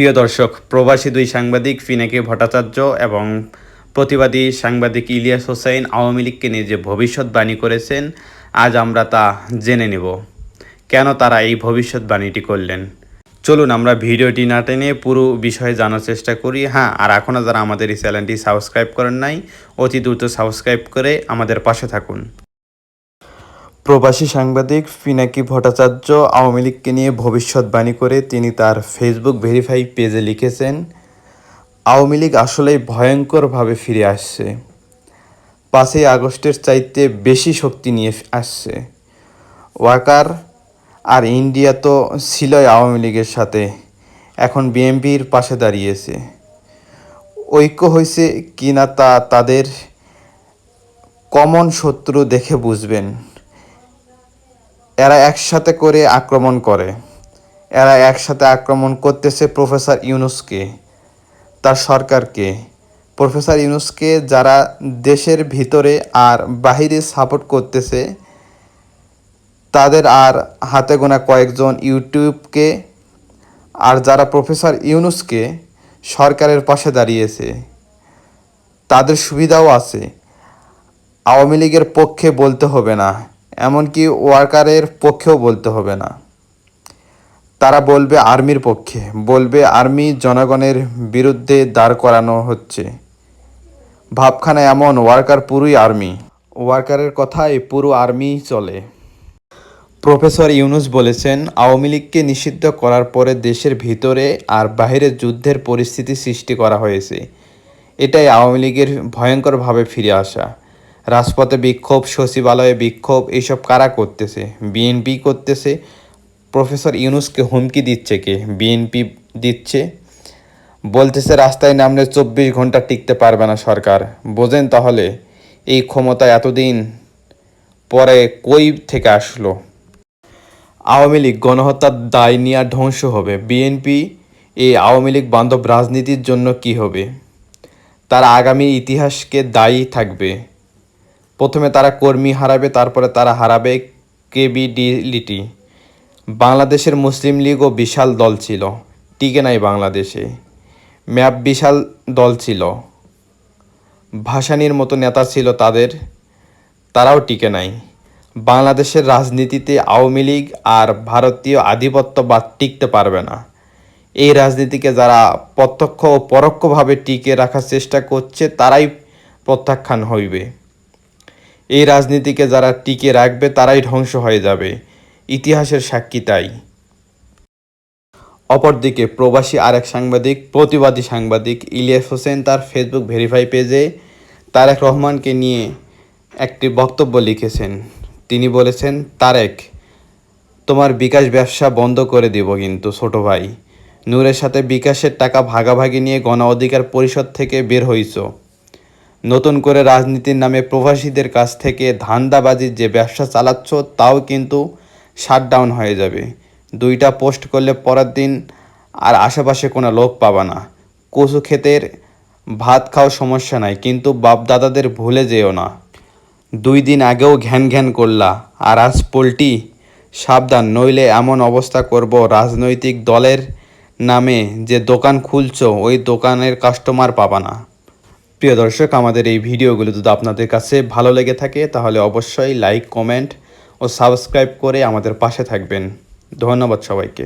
প্রিয় দর্শক, প্রবাসী দুই সাংবাদিক ফিনাকি ভট্টাচার্য এবং প্রতিবাদী সাংবাদিক ইলিয়াস হোসেন আওয়ামী লীগকে নিয়ে যে ভবিষ্যৎবাণী করেছেন, আজ আমরা তা জেনে নেব। কেন তারা এই ভবিষ্যৎবাণীটি করলেন? চলুন আমরা ভিডিওটি না টেনে পুরো বিষয়ে জানার চেষ্টা করি। হ্যাঁ আর এখনও যারা আমাদের এই চ্যানেলটি সাবস্ক্রাইব করেন নাই, অতি দ্রুত সাবস্ক্রাইব করে আমাদের পাশে থাকুন। প্রবাসী সাংবাদিক পিনাকি ভট্টাচার্য আওয়ামী লীগকে নিয়ে ভবিষ্যৎবাণী করে তিনি তার ফেসবুক ভেরিফাই পেজে লিখেছেন, আওয়ামী লীগ আসলেই ভয়ঙ্করভাবে ফিরে আসছে। পাঁচই আগস্টের চাইতে বেশি শক্তি নিয়ে আসছে। ওয়াকার আর ইন্ডিয়া তো ছিলই আওয়ামী লীগের সাথে, এখন বিএনপির পাশে দাঁড়িয়েছে। ঐক্য হয়েছে কিনা তা তাদের কমন শত্রু দেখে বুঝবেন। এরা একসাথে করে আক্রমণ করে। এরা একসাথে আক্রমণ করতেছে প্রফেসর ইউনুসকে, তার সরকারকে। প্রফেসর ইউনুসকে যারা দেশের ভিতরে আর বাহিরে সাপোর্ট করতেছে, তাদের আর হাতে গোনা কয়েকজন ইউটিউবকে, আর যারা প্রফেসর ইউনুসকে সরকারের পাশে দাঁড়িয়েছে, তাদের সুবিধাও আছে। আওয়ামী লীগের পক্ষে বলতে হবে না। এমনকি ওয়ার্কারের পক্ষেও বলতে হবে না। তারা বলবে আর্মির পক্ষে, বলবে আর্মি জনগণের বিরুদ্ধে দাঁড় করানো হচ্ছে। ভাবখানা এমন, ওয়ার্কার পুরোই আর্মি। ওয়ার্কারের কথায় পুরো আর্মি চলে। প্রফেসর ইউনুস বলেছেন, আওয়ামী লীগকে নিষিদ্ধ করার পরে দেশের ভিতরে আর বাইরে যুদ্ধের পরিস্থিতি সৃষ্টি করা হয়েছে। এটাই আওয়ামী লীগের ভয়ঙ্করভাবে ফিরে আসা। রাজপথে বিক্ষোভ, সচিবালয়ে বিক্ষোভ এইসব কারা করতেছে? বিএনপি করতেছে। প্রফেসর ইউনুসকে হুমকি দিচ্ছে কে? বিএনপি দিচ্ছে। বলতেছে, রাস্তায় নামলে চব্বিশ ঘণ্টা টিকতে পারবে না সরকার। বোঝেন তাহলে, এই ক্ষমতা এতদিন পরে কই থেকে আসলো? আওয়ামী লীগ গণহত্যার দায় নিয়ে ধ্বংস হবে। বিএনপি, এই আওয়ামী লীগ বান্ধব রাজনীতির জন্য কি হবে? তারা আগামী ইতিহাসকে দায়ী থাকবে। প্রথমে তারা কর্মী হারাবে, তারপরে তারা হারাবে কেবিডিলিটি বাংলাদেশের মুসলিম লীগও বিশাল দল ছিল। টিকে নাই বাংলাদেশে। ম্যাপ বিশাল দল ছিল। ভাসানির মতো নেতা ছিল তাদের। তারাও টিকে নাই। বাংলাদেশের রাজনীতিতে আওয়ামী লীগ আর ভারতীয় আধিপত্য আধিপত্যবাদ টিকতে পারবে না। এই রাজনীতিকে যারা প্রত্যক্ষ ও পরোক্ষভাবে টিকে রাখার চেষ্টা করছে, তারাই প্রত্যাখ্যান হইবে। এই রাজনীতিকে যারা টিকে রাখবে, তারাই ধ্বংস হয়ে যাবে। ইতিহাসের সাক্ষী তাই। অপরদিকে প্রবাসী আরেক সাংবাদিক, প্রতিবাদী সাংবাদিক ইলিয়াস হোসেন তার ফেসবুক ভেরিফাই পেজে তারেক রহমানকে নিয়ে একটি বক্তব্য লিখেছেন। তিনি বলেছেন, তারেক, তোমার বিকাশ ব্যবসা বন্ধ করে দিব কিন্তু, ছোট ভাই। নূরের সাথে বিকাশের টাকা ভাগাভাগি নিয়ে গণ অধিকার পরিষদ থেকে বের হইছ। নতুন করে রাজনীতির নামে প্রবাসীদের কাছ থেকে ধান্দাবাজির যে ব্যবসা চালাচ্ছ, তাও কিন্তু শাটডাউন হয়ে যাবে। দুইটা পোস্ট করলে পরের দিন আর আশেপাশে কোনো লোক পাবা না। কচু ক্ষেতের ভাত খাওয়ার সমস্যা নাই, কিন্তু বাপ দাদাদের ভুলে যেও না। দুই দিন আগেও ঘ্যান ঘ্যান করলা, আর আজ পোলটি, সাবধান, নইলে এমন অবস্থা করব রাজনৈতিক দলের নামে যে দোকান খুলছো, ওই দোকানের কাস্টমার পাবা না। প্রিয় দর্শক, আমাদের এই ভিডিওগুলো যদি আপনাদের কাছে ভালো লেগে থাকে, তাহলে অবশ্যই লাইক কমেন্ট ও সাবস্ক্রাইব করে আমাদের পাশে থাকবেন। ধন্যবাদ সবাইকে।